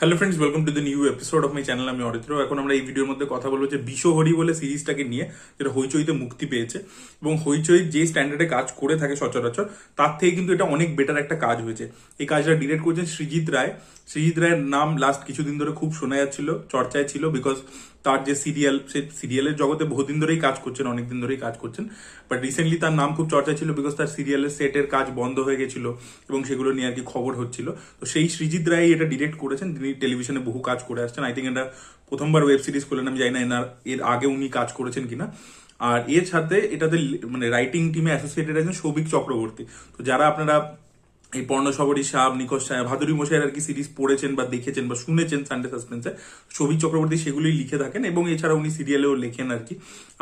Hello friends welcome to the new episode of my channel আমি অরিত্র। এখন আমরা এই ভিডিওর মধ্যে কথা বলব যে বিশ্বহরি বলে সিরিজটাকে নিয়ে, যেটা হইচইতে মুক্তি পেয়েছে। এবং হইচই যে স্ট্যান্ডার্ডে কাজ করে থাকে সচরাচর, তার থেকে কিন্তু এটা অনেক বেটার একটা কাজ হয়েছে। এই কাজটা ডিরেক্ট করেছেন সৃজিৎ রায়। সৃজিৎ রায়ের নাম লাস্ট কিছুদিন ধরে খুব শোনা যাচ্ছিল, চর্চায় ছিল বিকজ তার যে সিরিয়াল সে সিরিয়ালের জগতে বহুদিন ধরেই কাজ করছেন, অনেকদিন ধরেই কাজ করছেন। বাট রিসেন্টলি তার নাম খুব চর্চা ছিল বিকজ তার সিরিয়ালের সেটের কাজ বন্ধ হয়ে গেছিল এবং সেগুলো নিয়ে আর কি খবর হচ্ছিল। তো সেই সৃজিত রায় এটা ডিরেক্ট করেছেন, তিনি টেলিভিশনে বহু কাজ করে আসছেন। আই থিঙ্ক এটা প্রথমবার ওয়েব সিরিজ করলেন আমি জানি না, এনার, এর আগে উনি কাজ করেছেন কিনা। আর এর সাথে এটাতে মানে রাইটিং টিমে অ্যাসোসিয়েটেড আছেন সৌভিক চক্রবর্তী। তো যারা আপনারা এই পর্ণসবরী সাপ, নিকশ সাহেব ভাদুরী মশাইয়ের আর কি সিরিজ পড়েছেন বা দেখেছেন বা শুনেছেন সানডে সাসপেন্সে ছবি চক্রবর্তী সেগুলি লিখে থাকেন এবং এছাড়া উনি সিরিয়ালেও লেখেন আর কি।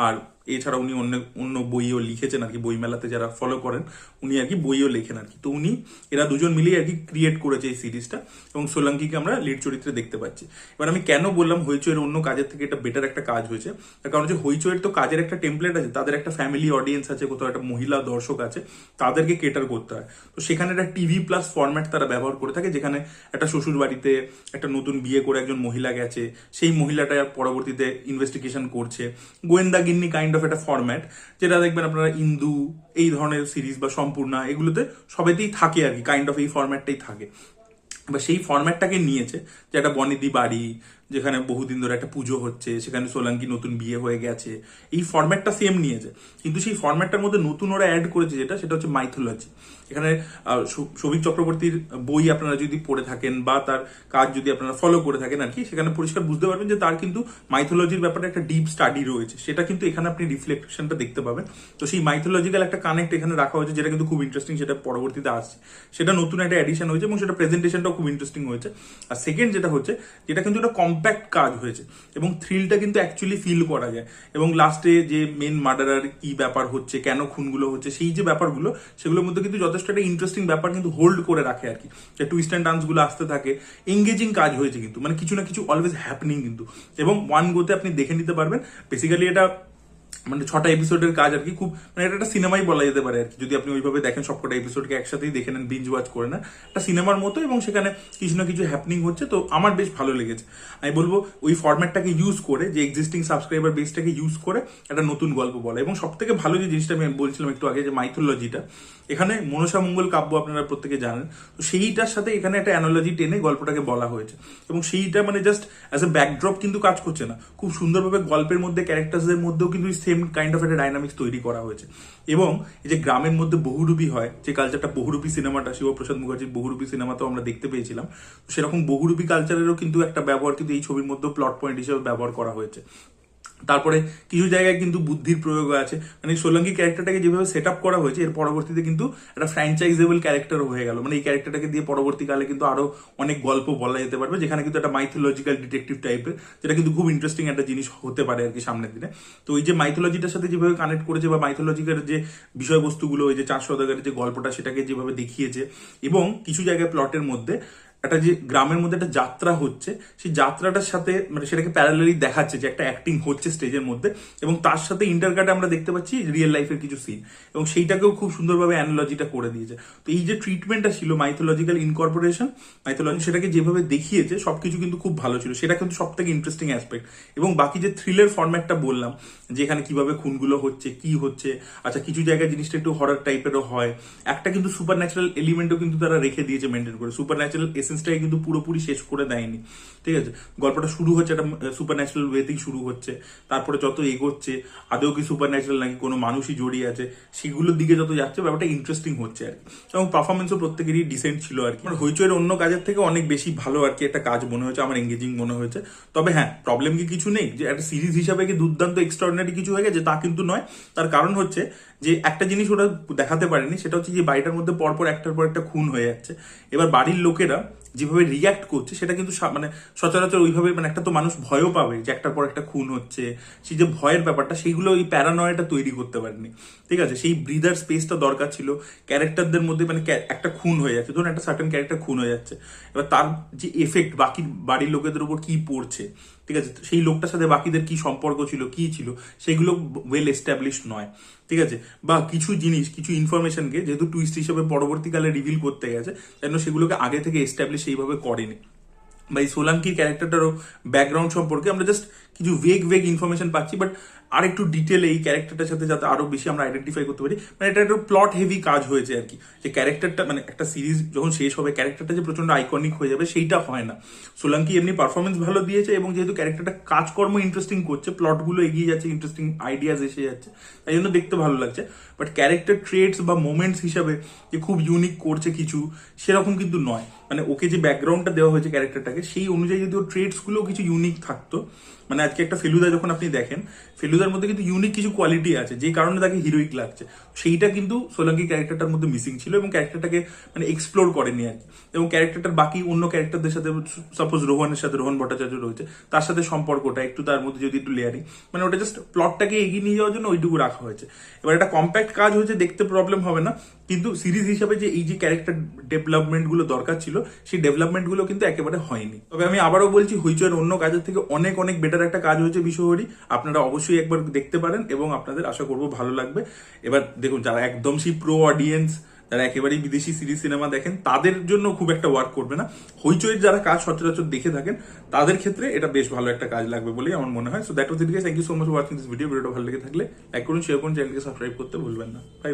আর এছাড়া উনি অন্য অন্য বইও লিখেছেন আর কি বই মেলাতে যারা ফলো করেন, উনি আর কি বইও লেখেন আর কি। তো উনি, এরা দুজন মিলেই আর কি ক্রিয়েট করেছে এই সিরিজটা এবং সোলাঙ্কিকে আমরা লিড চরিত্রে দেখতে পাচ্ছি। এবার আমি কেন বললাম হইচইয়ের অন্য কাজের থেকে এটা বেটার একটা কাজ হয়েছে? তার কারণ হচ্ছে হইচইয়ের তো কাজের একটা টেমপ্লেট আছে, তাদের একটা ফ্যামিলি অডিয়েন্স আছে, কোথাও একটা মহিলা দর্শক আছে, তাদেরকে কেটার করতে হয়। তো সেখানে একটা টিভি প্লাস ফরম্যাট তারা ব্যবহার করে থাকে, যেখানে একটা শ্বশুর বাড়িতে একটা নতুন বিয়ে করে একজন মহিলা গেছে, সেই মহিলাটা পরবর্তীতে ইনভেস্টিগেশন করছে। গোয়েন্দা গিন্নি কাইন্ড অফ একটা ফর্ম্যাট যেটা দেখবেন আপনারা ইন্দু, এই ধরনের সিরিজ বা সম্পূর্ণা, এগুলোতে সবেতেই থাকে আর কি কাইন্ড অফ এই ফরম্যাটটাই থাকে। বা সেই ফরম্যাটটাকে নিয়েছে যে একটা বনিদি বাড়ি যেখানে বহুদিন ধরে একটা পুজো হচ্ছে, সেখানে সোলাঙ্কি নতুন বিয়ে হয়ে গেছে, এই ফরম্যাটটা সেম নিয়েছে। কিন্তু সেই ফর্ম্যাটটার মধ্যে নতুন ওরা অ্যাড করেছে যেটা, সেটা হচ্ছে মাইথোলজি এখানে সৌভিক চক্রবর্তীর বই আপনারা যদি পড়ে থাকেন বা তার কাজ যদি আপনারা ফলো করে থাকেন আর কি, সেখানে পরিষ্কার বুঝতে পারবেন যে তার কিন্তু মাইথোলজির ব্যাপারে একটা ডিপ স্টাডি রয়েছে। সেটা কিন্তু এখানে আপনি রিফ্লেকশনটা দেখতে পাবেন। তো সেই মাইথোলজিক্যাল একটা কানেক্ট এখানে রাখা হয়েছে, যেটা কিন্তু খুব ইন্টারেস্টিং সেটা পরবর্তীতে আসছে। সেটা নতুন একটা এডিশন হয়েছে এবং সেটা প্রেজেন্টেশনটাও খুব ইন্টারেস্টিং হয়েছে। আর সেকেন্ড যেটা হচ্ছে, যেটা কিন্তু একটা কম্প্যাক্ট কাজ হয়েছে। এবং থ্রিলটা কিন্তু অ্যাকচুয়ালি ফিল করা যায়। এবং লাস্টে যে মেন মার্ডারার কি ব্যাপার হচ্ছে, কেন খুনগুলো হচ্ছে, সেই যে ব্যাপারগুলো, সেগুলোর মধ্যে কিন্তু যথেষ্ট একটা ইন্টারেস্টিং ব্যাপার কিন্তু হোল্ড করে রাখে আর কি। যে টুইস্ট অ্যান্ড ডান্সগুলো আসতে থাকে এঙ্গেজিং কাজ হয়েছে কিন্তু। মানে কিছু না কিছু অলওয়েজ হ্যাপনিং কিন্তু। এবং ওয়ান গোতে আপনি দেখে নিতে পারবেন। বেসিক্যালি এটা মানে ছটা এপিসোডের কাজ আর কি। খুব মানে এটা একটা সিনেমাই বলা যেতে পারে আর কি। যদি আপনি ওইভাবে দেখেন সবকটা এপিসোডকে একসাথেই দেখে নেন বিঞ্জ ওয়াচ করে না একটা সিনেমার মতো এবং সেখানে কিছু না কিছু হ্যাপনিং হচ্ছে। তো আমার বেশ ভালো লেগেছে। আমি বলব, ওই ফরম্যাটটাকে ইউজ করে, যে এক্সিস্টিং সাবস্ক্রাইবার বেসটাকে ইউজ করে একটা নতুন গল্প বলা। এবং সব থেকে ভালো যে জিনিসটা আমি বলছিলাম একটু আগে, যে মাইথোলজিটা এখানে মনসা মঙ্গল কাব্য আপনারা প্রত্যেকে জানেন। তো সেইটার সাথে এখানে একটা অ্যানোলজি টেনে গল্পটাকে বলা হয়েছে। এবং সেইটা মানে জাস্ট অ্যাজ এ ব্যাকড্রপ কিন্তু কাজ করছে না। খুব সুন্দরভাবে গল্পের মধ্যে ক্যারেক্টার্সদের মধ্যেও কিন্তু সেম কাইন্ড অফ একটা ডাইনামিক্স তৈরি করা হয়েছে। এবং এই যে গ্রামের মধ্যে বহুরূপী হয়, যে কালচারটা বহুরূপী সিনেমাটা শিবপ্রসাদ মুখার্জির বহুরূপী সিনেমাতেও আমরা দেখতে পেয়েছিলাম সেরকম বহুরূপী কালচারেরও কিন্তু একটা ব্যবহার কিন্তু এই ছবির মধ্যে প্লট পয়েন্ট হিসেবে ব্যবহার করা হয়েছে। তারপরে কিছু জায়গায় কিন্তু বুদ্ধির প্রয়োগ আছে। মানে সোলঙ্কি ক্যারেক্টারটাকে যেভাবে সেট আপ করা হয়েছে, এর পরবর্তীতে কিন্তু একটা ফ্র্যাঞ্চাইজেবল ক্যারেক্টার হয়ে গেল। মানে এই ক্যারেক্টারটাকে দিয়ে পরবর্তীকালে কিন্তু আরও অনেক গল্প বলা যেতে পারবে, যেখানে কিন্তু একটা মাইথোলজিক্যাল ডিটেকটিভ টাইপের যেটা কিন্তু খুব ইন্টারেস্টিং একটা জিনিস হতে পারে আর কি সামনের দিনে। তো ওই যে মাইথোলজিটার সাথে যেভাবে কানেক্ট করেছে বা মাইথোলজিক্যাল যে বিষয়বস্তুগুলো ওই যে চার সদাগারের যে গল্পটা, সেটাকে যেভাবে দেখিয়েছে, এবং কিছু জায়গায় প্লটের মধ্যে একটা যে গ্রামের মধ্যে একটা যাত্রা হচ্ছে, সেই যাত্রাটার সাথে মানে সেটাকে প্যারালালি দেখাচ্ছে যে একটা অ্যাক্টিং হচ্ছে স্টেজের মধ্যে এবং তার সাথে ইন্টারকাটে আমরা দেখতে পাচ্ছি রিয়েল লাইফের কিছু সিন এবং সেইটাকেও খুব সুন্দরভাবে অ্যানোলজিটা করে দিয়েছে। তো এই যে ট্রিটমেন্টটা ছিল মাইথোলজিক্যাল ইনকর্পোরেশন মাইথোলজি সেটাকে যেভাবে দেখিয়েছে, সবকিছু কিন্তু খুব ভালো ছিল। সেটা কিন্তু সব থেকে ইন্টারেস্টিং অ্যাসপেক্ট এবং বাকি যে থ্রিলের ফর্ম্যাটটা বললাম, যে এখানে কীভাবে খুনগুলো হচ্ছে, কি হচ্ছে আচ্ছা কিছু জায়গায় জিনিসটা একটু হরার টাইপেরও হয়, একটা কিন্তু সুপার ন্যাচারাল এলিমেন্টও কিন্তু তারা রেখে দিয়েছে মেনটেন করে। সুপার ন্যাচারাল এসেন্সটাকে কিন্তু পুরোপুরি শেষ করে দেয়নি। ঠিক আছে? গল্পটা শুরু হচ্ছে একটা সুপার ন্যাচারাল ওয়েতেই শুরু হচ্ছে। তারপরে যত এগোচ্ছে, আদৌ কি সুপার ন্যাচারাল নাকি কোনো মানুষই জড়িয়ে আছে, সেগুলোর দিকে যত যাচ্ছে, ব্যাপারটা ইন্টারেস্টিং হচ্ছে আর কি। এবং পারফরমেন্সও প্রত্যেকেরই ডিসেন্ট ছিল আর কি। আমার হইচইয়ের অন্য কাজের থেকে অনেক বেশি ভালো আর কি একটা কাজ মনে হয়েছে, আমার এঙ্গেজিং মনে হয়েছে। তবে হ্যাঁ প্রবলেম কি কিছু নেই? যে একটা সিরিজ হিসাবে কি দুর্দান্ত এক্সট্রাঅর্ডিনারি কিছু হয়ে গেছে, তা কিন্তু নয়। তার কারণ হচ্ছে যে একটা জিনিস ওরা দেখাতে পারেনি, সেটা হচ্ছে যে বাড়িটার মধ্যে পরপর একটার পর একটা খুন হয়ে যাচ্ছে। এবার বাড়ির লোকেরা যেভাবে রিয়াক্ট করছে, সেটা কিন্তু মানে সচরাচর ওইভাবে মানে একটা তো মানুষ ভয়ও পাবে যে একটার পর একটা খুন হচ্ছে। সেই যে ভয়ের ব্যাপারটা সেইগুলো ওই প্যারানয়টা তৈরি করতে পারেনি। ঠিক আছে? সেই ব্রিদার স্পেসটা দরকার ছিল। ক্যারেক্টারদের মধ্যে মানে একটা খুন হয়ে যাচ্ছে। ধরুন একটা সার্টেন ক্যারেক্টার খুন হয়ে যাচ্ছে। এবার তার যে এফেক্ট বাকি বাড়ির লোকেদের উপর কি পড়ছে? ঠিক আছে? সেই লোকটার সাথে বাকিদের কি সম্পর্ক ছিল, কি ছিল, সেগুলো ওয়েল এস্টাবলিশ নয়। ঠিক আছে? বা কিছু জিনিস, কিছু ইনফরমেশনকে যেহেতু টুইস্ট হিসেবে পরবর্তীকালে রিভিল করতে গেছে যেন সেগুলোকে আগে থেকে এস্টাবলিশ এইভাবে করেনি। বা এই সোলাঙ্কির ক্যারেক্টারটারও ব্যাকগ্রাউন্ড সম্পর্কে আমরা জাস্ট কিছু ভেগ ভেগ ইনফরমেশন পাচ্ছি বাট আর একটু ডিটেলে এই ক্যারেক্টারটার সাথে যাতে আরও বেশি আমরা আইডেন্টিফাই করতে পারি। মানে এটা একটু প্লট হেভি কাজ হয়েছে আর কি। যে ক্যারেক্টারটা মানে একটা সিরিজ যখন শেষ হবে ক্যারেক্টারটা যে প্রচণ্ড আইকনিক হয়ে যাবে সেইটা হয় না। সোলাঙ্কি এমনি পারফরমেন্স ভালো দিয়েছে এবং যেহেতু ক্যারেক্টারটা কাজকর্ম ইন্টারেস্টিং করছে প্লটগুলো এগিয়ে যাচ্ছে ইন্টারেস্টিং আইডিয়াজ এসে যাচ্ছে, তাই জন্য দেখতে ভালো লাগছে। বাট ক্যারেক্টার ট্রেটস বা মোমেন্টস হিসাবে যে খুব ইউনিক করছে কিছু, সেরকম কিন্তু নয়। মানে ওকে যে ব্যাকগ্রাউন্ডটা দেওয়া হয়েছে ক্যারেক্টারটাকে সেই অনুযায়ী যদি ওর ট্রেটসগুলো কিছু ইউনিক থাকতো মানে আজকে একটা ফেলুদা যখন আপনি দেখেন, ফেলুদার মধ্যে কিন্তু ইউনিক কিছু কোয়ালিটি আছে, যে কারণে তাকে হিরোইক লাগছে। সেইটা কিন্তু সোলাঙ্কি ক্যারেক্টারটার মধ্যে মিসিং ছিল এবং ক্যারেক্টারটাকে মানে এক্সপ্লোর করেনি আর কি। এবং ক্যারেক্টারটার বাকি অন্য ক্যারেক্টারদের সাথে সাপোজ রোহনের সাথে, রোহন ভট্টাচার্য রয়েছে, তার সাথে সম্পর্কটা একটু তার মধ্যে যদি একটু লেয়ারিং মানে ওটা জাস্ট প্লটটাকে এগিয়ে নিয়ে যাওয়ার জন্য ওইটুকু রাখা হয়েছে। এবার একটা কম্প্যাক্ট কাজ হয়েছে, দেখতে প্রবলেম হবে না কিন্তু সিরিজ হিসাবে যে এই যে ক্যারেক্টার ডেভেলপমেন্টগুলো দরকার ছিল, সেই ডেভেলপমেন্টগুলো কিন্তু একেবারে হয়নি। তবে আমি আবারও বলছি হইচয়ের অন্য কাজের থেকে অনেক অনেক বেটার একটা কাজ হয়েছে বিশ্বহরি। আপনারা অবশ্যই একবার দেখতে পারেন এবং আপনাদের আশা করব ভালো লাগবে। এবার দেখুন, যারা একদম সেই প্রো অডিয়েন্স যারা একেবারেই বিদেশি সিরিজ সিনেমা দেখেন, তাদের জন্য খুব একটা ওয়ার্ক করবে না। হইচইয়ের যারা কাজ সচরাচর দেখে থাকেন, তাদের ক্ষেত্রে এটা বেশ ভালো একটা কাজ লাগবে বলেই আমার মনে হয়। So that was it guys thank you so much watching this video ভিডিওটা ভালো লেগে থাকলে লাইক করুন শেয়ার করুন চ্যানেলকে সাবস্ক্রাইব করতে ভুলবেন না। বাই